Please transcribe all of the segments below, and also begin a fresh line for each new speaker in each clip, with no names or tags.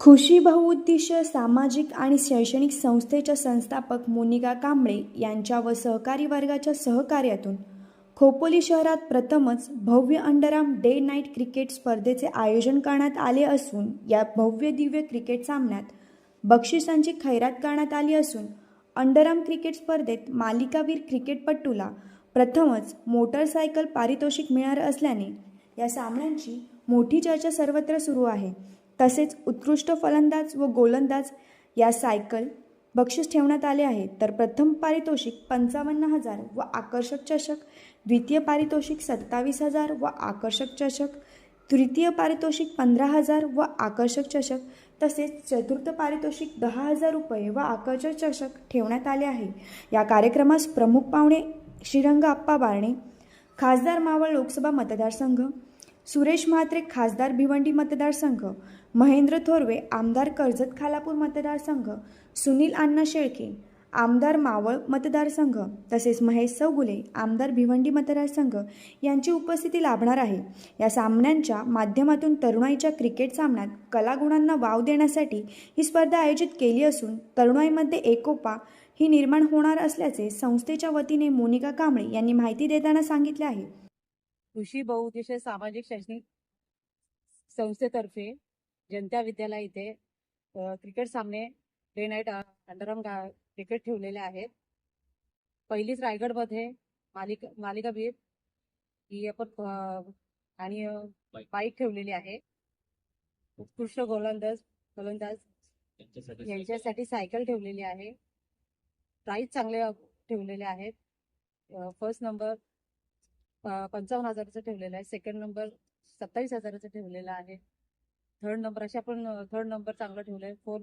खुशी बहुउद्देशीय सामाजिक आणि शैक्षणिक संस्थेच्या संस्थापक मोनिका कांबळे यांच्या व सहकारी वर्गाच्या सहकार्यातून खोपोली शहरात प्रथमच भव्य अंडरआर्म डे नाईट क्रिकेट स्पर्धेचे आयोजन करण्यात आले असून या भव्य दिव्य क्रिकेट सामन्यात बक्षिसांची खैरात करण्यात आली असून अंडरआर्म क्रिकेट स्पर्धेत मालिकावीर क्रिकेटपटूला प्रथमच मोटरसायकल पारितोषिक मिळणार असल्याने या सामन्यांची मोठी चर्चा सर्वत्र सुरू आहे. तसेच उत्कृष्ट फलंदाज व गोलंदाज या सायकल बक्षीस ठेवण्यात आले आहे. तर प्रथम पारितोषिक पंचावन्न हजार व आकर्षक चषक द्वितीय पारितोषिक सत्तावीस हजार व आकर्षक चषक तृतीय पारितोषिक पंधरा हजार व आकर्षक चषक तसेच चतुर्थ पारितोषिक दहा हजार रुपये व आकर्षक चषक ठेवण्यात आले आहे. या कार्यक्रमास प्रमुख पाहुणे श्रीरंग आप्पा बारणे खासदार मावळ लोकसभा मतदारसंघ सुरेश म्हात्रे खासदार भिवंडी मतदारसंघ महेंद्र थोरवे आमदार कर्जत खालापूर मतदारसंघ सुनील अण्णा शेळके आमदार मावळ मतदारसंघ तसेच महेश चौगुले आमदार भिवंडी मतदारसंघ यांची उपस्थिती लाभणार आहे. या सामन्यांच्या माध्यमातून तरुणाईच्या क्रिकेट सामन्यात कलागुणांना वाव देण्यासाठी ही स्पर्धा आयोजित केली असून तरुणाईमध्ये एकोपा ही निर्माण होणार असल्याचे संस्थेच्या वतीने मोनिका कांबळे यांनी माहिती देताना सांगितले आहे.
कृषी बहुउद्देशीय सामाजिक शैक्षणिक संस्थेतर्फे जनता विद्यालय इथे क्रिकेट सामने डे नाईट अंडरआर्म क्रिकेट ठेवलेले आहेत. पहिलीच रायगडमध्ये मालिका मालिकावीर ही आपण आणि बाईक. ठेवलेली आहे. उत्कृष्ट गोलंदाज गोलंदाज यांच्यासाठी सायकल. ठेवलेली आहे. प्राईज चांगले ठेवलेले आहेत. फर्स्ट नंबर पंचावन्न हजाराचं ठेवलेलं आहे. सेकंड नंबर सत्तावीस हजाराचं ठेवलेलं आहे. थर्ड नंबर अशा पण थर्ड नंबर चांगला ठेवलाय. फोर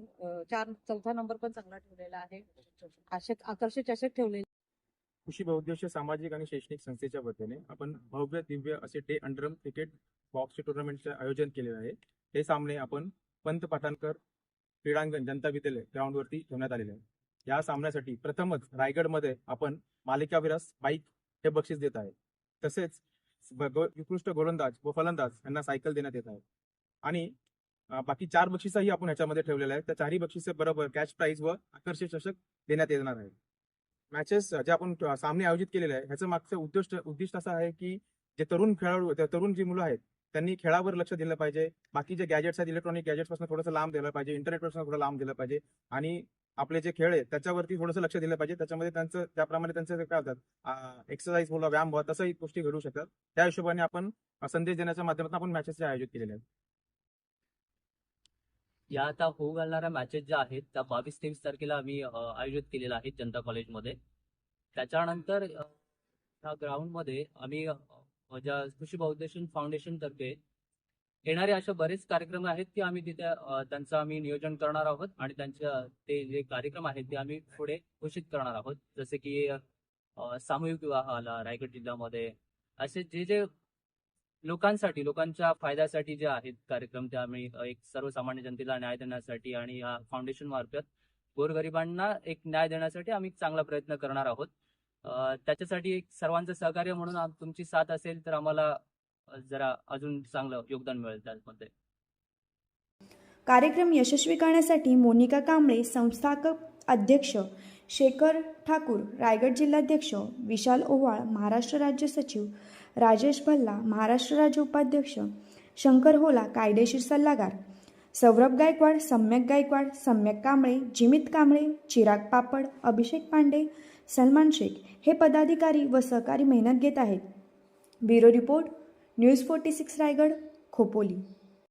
चार चौथा नंबर पण चांगला ठेवलेला आहे. आशक आकर्षक चषक ठेवलेले.
कृषी बहुउद्देशीय सामाजिक आणि शैक्षणिक संस्थेच्या वतीने आपण भव्य दिव्य असे डे अंडरम क्रिकेट बॉक्स टुर्नामेंटचे आयोजन केलेले आहे. हे सामने आपण पंत पाठांकर क्रीडांगण जनता विद्यालय ग्राउंडवरती ठेवण्यात आलेले आहे. या सामन्यासाठी प्रथमच रायगडमध्ये आपण मालिकाविरास बाईक हे बक्षीस देत आहे. तसेच उत्कृष्ट गोलंदाज व फलंदाज यांना सायकल देण्यात येत आहे. आणि बाकी चार बक्षिसही आपण ह्याच्यामध्ये ठेवलेल्या आहेत. त्या चारही बक्षिस बरोबर कॅश प्राईज व आकर्षक चषक देण्यात येणार आहे मॅचेस जे आपण सामने आयोजित केलेले आहे ह्याचं मागचं उद्दिष्ट उद्दिष्ट असं आहे की जे तरुण खेळाडू तरुण जी मुलं आहेत त्यांनी खेळावर लक्ष दिलं पाहिजे. बाकी जे गॅजेट्स आहेत इलेक्ट्रॉनिक गॅजेट्सपासून थोडंसं लांब दिलं पाहिजे इंटरनेटपासून थोडं लांब दिलं पाहिजे आणि आपले जे खेळ आहेत त्याच्यावरती थोडंसं लक्ष दिलं पाहिजे. त्याच्यामध्ये त्यांचं त्याप्रमाणे त्यांचं काय होतात एक्सरसाइज बोला व्यायाम बोला तसंही गोष्टी घडू शकतात. त्या हिशोबाने आपण संदेश देण्याच्या माध्यमातून आपण मॅचेस आयोजित केलेले आहेत.
या आता होऊ घालणाऱ्या मॅचेस ज्या आहेत त्या बावीस तेवीस तारखेला आम्ही आयोजित केलेल्या आहेत जनता कॉलेजमध्ये त्याच्यानंतर अ, त्या ग्राउंडमध्ये आम्ही ज्या कृषी बहुद्देशन फाउंडेशन तर्फे येणारे असे बरेच कार्यक्रम आहेत की आम्ही तिथे त्यांचं आम्ही नियोजन करणार आहोत आणि त्यांच्या ते जे कार्यक्रम आहेत ते आम्ही पुढे घोषित करणार आहोत. जसे की सामूहिक विवाह आला रायगड जिल्ह्यामध्ये असे जे जे लोकांसाठी लोकांच्या फायद्यासाठी जे आहेत कार्यक्रम ते आम्ही एक सर्वसामान्य जनतेला न्याय देण्यासाठी आणि या फाउंडेशन मार्फत गोरगरिबांना एक न्याय देण्यासाठी आम्ही चांगला प्रयत्न करणार आहोत. त्याच्यासाठी एक सर्वांचं सहकार्य म्हणून तुमची साथ असेल तर आम्हाला जरा अजून चांगलं योगदान मिळेल त्यामध्ये.
कार्यक्रम यशस्वी करण्यासाठी मोनिका कांबळे संस्थापक अध्यक्ष शेखर ठाकूर रायगड जिल्हाध्यक्ष विशाल ओवाळ महाराष्ट्र राज्य सचिव राजेश भल्ला महाराष्ट्र राज्य उपाध्यक्ष शंकर होला कायदेशीर सल्लागार सौरभ गायकवाड सम्यक गायकवाड सम्यक कांबळे जिमित कांबळे चिराग पापड अभिषेक पांडे सलमान शेख हे पदाधिकारी व सहकारी मेहनत घेत आहेत. Bureau report news forty six Raigad Khopoli.